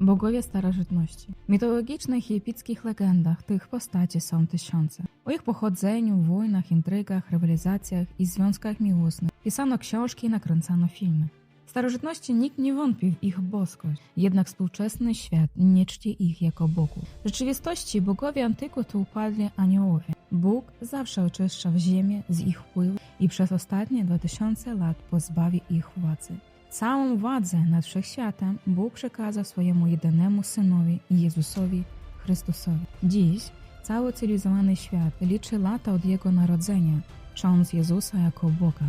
Bogowie starożytności. W mitologicznych i epickich legendach tych postaci są tysiące. O ich pochodzeniu, wojnach, intrygach, rywalizacjach i związkach miłosnych pisano książki i nakręcano filmy. W starożytności nikt nie wątpił w ich boskość, jednak współczesny świat nie czci ich jako bogów. W rzeczywistości bogowie antyku to upadli aniołowie. Bóg zawsze oczyszczał ziemię z ich wpływu i przez ostatnie 2000 lat pozbawił ich władzy. Całą władzę nad wszechświatem Bóg przekazał swojemu jedynemu Synowi Jezusowi Chrystusowi. Dziś cały cywilizowany świat liczy lata od Jego narodzenia, cząc Jezusa jako Boga.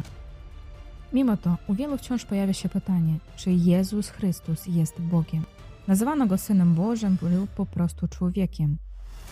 Mimo to u wielu wciąż pojawia się pytanie, czy Jezus Chrystus jest Bogiem. Nazywano Go Synem Bożym lub po prostu człowiekiem.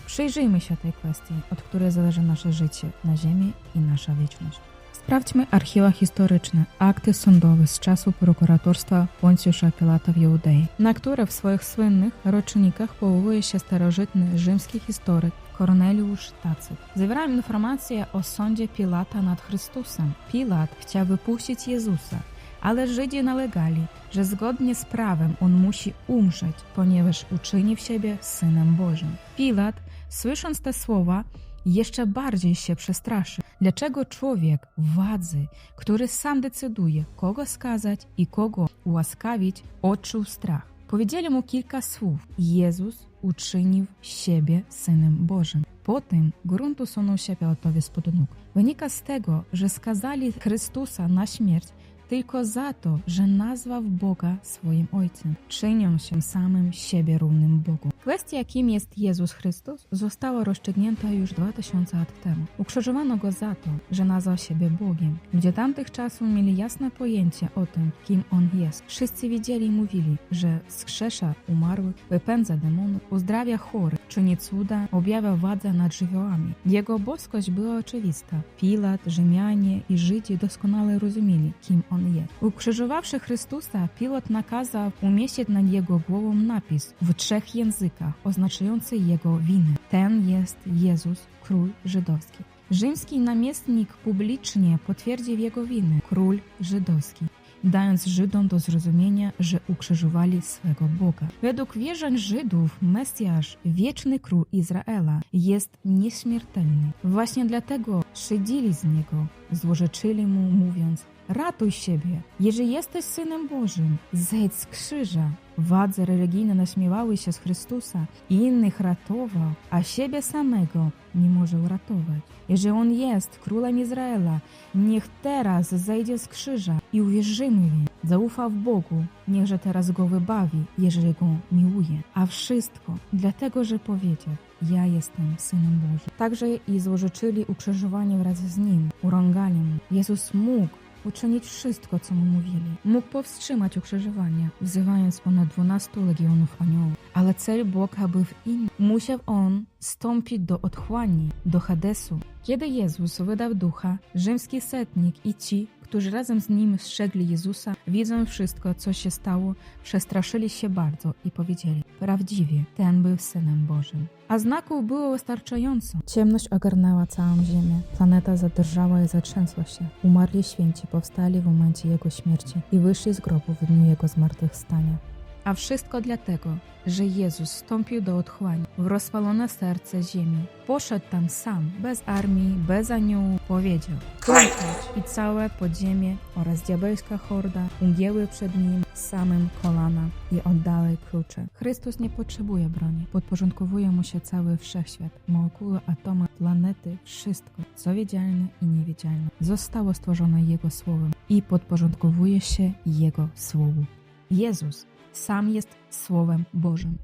Przyjrzyjmy się tej kwestii, od której zależy nasze życie na ziemi i nasza wieczność. Sprawdźmy archiwa historyczne, akty sądowe z czasów prokuratorstwa Poncjusza Pilata w Judei, na które w swoich słynnych rocznikach powołuje się starożytny rzymski historyk Korneliusz Tacyt. Zawierają informacje o sądzie Pilata nad Chrystusem. Pilat chciał wypuścić Jezusa, ale Żydzi nalegali, że zgodnie z prawem on musi umrzeć, ponieważ uczynił siebie Synem Bożym. Pilat, słysząc te słowa, jeszcze bardziej się przestraszy. Dlaczego człowiek władzy, który sam decyduje, kogo skazać i kogo ułaskawić, odczuł strach? Powiedzieli mu kilka słów. Jezus uczynił siebie Synem Bożym. Potem grunt usunął się Piłatowi spod nóg. Wynika z tego, że skazali Chrystusa na śmierć tylko za to, że nazwał Boga swoim Ojcem, czynią się samym siebie równym Bogu. Kwestia, kim jest Jezus Chrystus, została rozstrzygnięta już 2000 lat temu. Ukrzyżowano go za to, że nazwał siebie Bogiem. Ludzie tamtych czasów mieli jasne pojęcie o tym, kim On jest. Wszyscy wiedzieli i mówili, że skrzesza umarłych, wypędza demonów, uzdrawia chorych, czyni cuda, objawia władzę nad żywiołami. Jego boskość była oczywista. Pilat, Rzymianie i Żydzi doskonale rozumieli, kim On Ukrzyżowawszy Chrystusa, pilot nakazał umieścić nad jego głową napis w trzech językach oznaczający jego winę. Ten jest Jezus, król żydowski. Rzymski namiestnik publicznie potwierdził jego winę, król żydowski dając Żydom do zrozumienia, że ukrzyżowali swego Boga. Według wierzeń Żydów Mesjasz, wieczny król Izraela, jest nieśmiertelny. Właśnie dlatego szydzili z niego, złorzeczyli mu, mówiąc Ratuj siebie. Jeżeli jesteś Synem Bożym, zejdź z krzyża. Władze religijne naśmiewały się z Chrystusa i innych ratował, a siebie samego nie może uratować. Jeżeli On jest Królem Izraela, niech teraz zejdzie z krzyża i uwierzymy w nim. Zaufał Bogu, niechże teraz Go wybawi, jeżeli Go miłuje. A wszystko dlatego, że powiedział, ja jestem Synem Bożym. Także i złożyczyli ukrzyżowanie wraz z Nim, urągali Mu. Jezus mógł uczynić wszystko, co mu mówili. Mógł powstrzymać ukrzyżowanie, wzywając ponad 12 legionów aniołów. Ale cel Boga był inny. Musiał on stąpić do otchłani, do Hadesu. Kiedy Jezus wydał ducha, rzymski setnik i ci, którzy razem z nim strzegli Jezusa, widząc wszystko, co się stało, przestraszyli się bardzo i powiedzieli: Prawdziwie, ten był synem Bożym. A znaków było wystarczająco. Ciemność ogarnęła całą ziemię. Planeta zadrżała i zatrzęsła się. Umarli święci powstali w momencie jego śmierci i wyszli z grobu w dniu jego zmartwychwstania. A wszystko dlatego, że Jezus wstąpił do otchłani w rozpalone serce ziemi. Poszedł tam sam, bez armii, bez aniołów, powiedział klękać i całe podziemie oraz diabelska horda ugięły przed nim samym kolana i oddały klucze. Chrystus nie potrzebuje broni, podporządkowuje mu się cały wszechświat, molekuły, atomy, planety, wszystko, co wiedzialne i niewidzialne, zostało stworzone Jego Słowem i podporządkowuje się Jego Słowu. Jezus sam jest Słowem Bożym.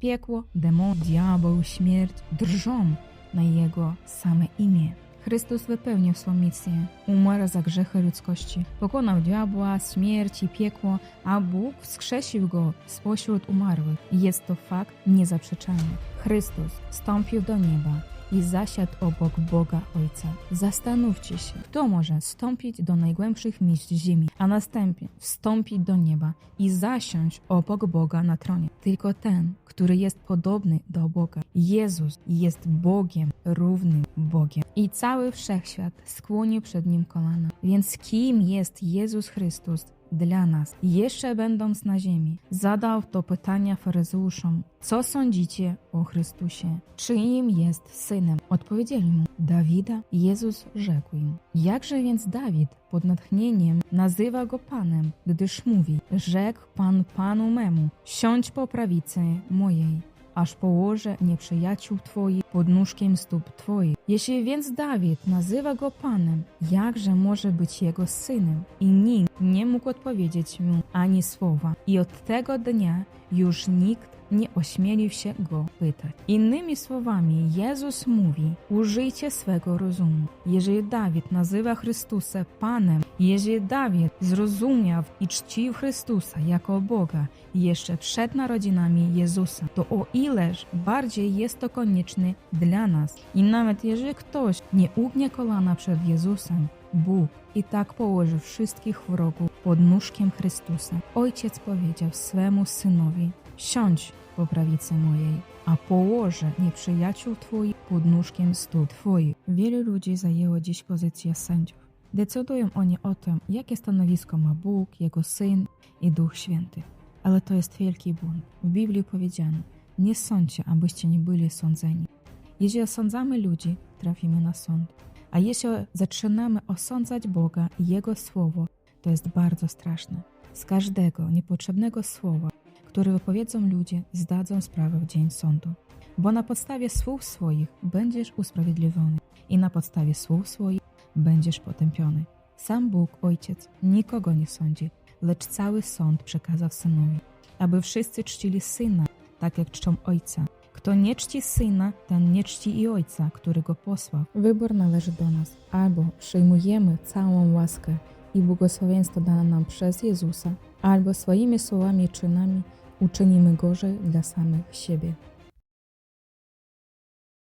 Piekło, demon, diabeł, śmierć drżą na Jego same imię. Chrystus wypełnił swą misję, umarł za grzechy ludzkości, pokonał diabła, śmierć i piekło, a Bóg wskrzesił go spośród umarłych. Jest to fakt niezaprzeczalny. Chrystus wstąpił do nieba, i zasiadł obok Boga Ojca. Zastanówcie się, kto może wstąpić do najgłębszych miejsc ziemi, a następnie wstąpić do nieba i zasiąść obok Boga na tronie. Tylko ten, który jest podobny do Boga. Jezus jest Bogiem, równym Bogiem. I cały wszechświat skłonił przed Nim kolana. Więc kim jest Jezus Chrystus dla nas, jeszcze będąc na ziemi, zadał to pytania faryzeuszom: Co sądzicie o Chrystusie? Czyim jest synem? Odpowiedzieli mu: Dawida. Jezus rzekł im: Jakże więc Dawid pod natchnieniem nazywa go Panem, gdyż mówi: Rzekł Pan Panu memu: Siądź po prawicy mojej aż położę nieprzyjaciół Twoich pod nóżkiem stóp Twoich. Jeśli więc Dawid nazywa go Panem, jakże może być jego synem? I nikt nie mógł odpowiedzieć mu ani słowa. I od tego dnia już nikt nie ośmielił się go pytać. Innymi słowami, Jezus mówi: Użyjcie swego rozumu. Jeżeli Dawid nazywa Chrystusa Panem, jeżeli Dawid zrozumiał i czcił Chrystusa jako Boga jeszcze przed narodzinami Jezusa, to o ileż bardziej jest to konieczne dla nas. I nawet jeżeli ktoś nie ugnie kolana przed Jezusem, Bóg i tak położy wszystkich wrogów pod nóżkiem Chrystusa. Ojciec powiedział swemu synowi: Siądź po prawicy mojej, a położę nieprzyjaciół Twoich pod nóżkiem stóp Twoich. Wielu ludzi zajęło dziś pozycję sędziów. Decydują oni o tym, jakie stanowisko ma Bóg, Jego Syn i Duch Święty. Ale to jest wielki błąd. W Biblii powiedziano: Nie sądźcie, abyście nie byli sądzeni. Jeśli osądzamy ludzi, trafimy na sąd. A jeśli zaczynamy osądzać Boga i Jego Słowo, to jest bardzo straszne. Z każdego niepotrzebnego słowa, które wypowiedzą ludzie, zdadzą sprawę w dzień sądu. Bo na podstawie słów swoich będziesz usprawiedliwiony i na podstawie słów swoich będziesz potępiony. Sam Bóg, Ojciec, nikogo nie sądzi, lecz cały sąd przekazał Synowi, aby wszyscy czcili Syna, tak jak czczą Ojca. Kto nie czci Syna, ten nie czci i Ojca, który Go posłał. Wybór należy do nas. Albo przyjmujemy całą łaskę i błogosławieństwo dane nam przez Jezusa, albo swoimi słowami i czynami uczynimy gorzej dla samych siebie.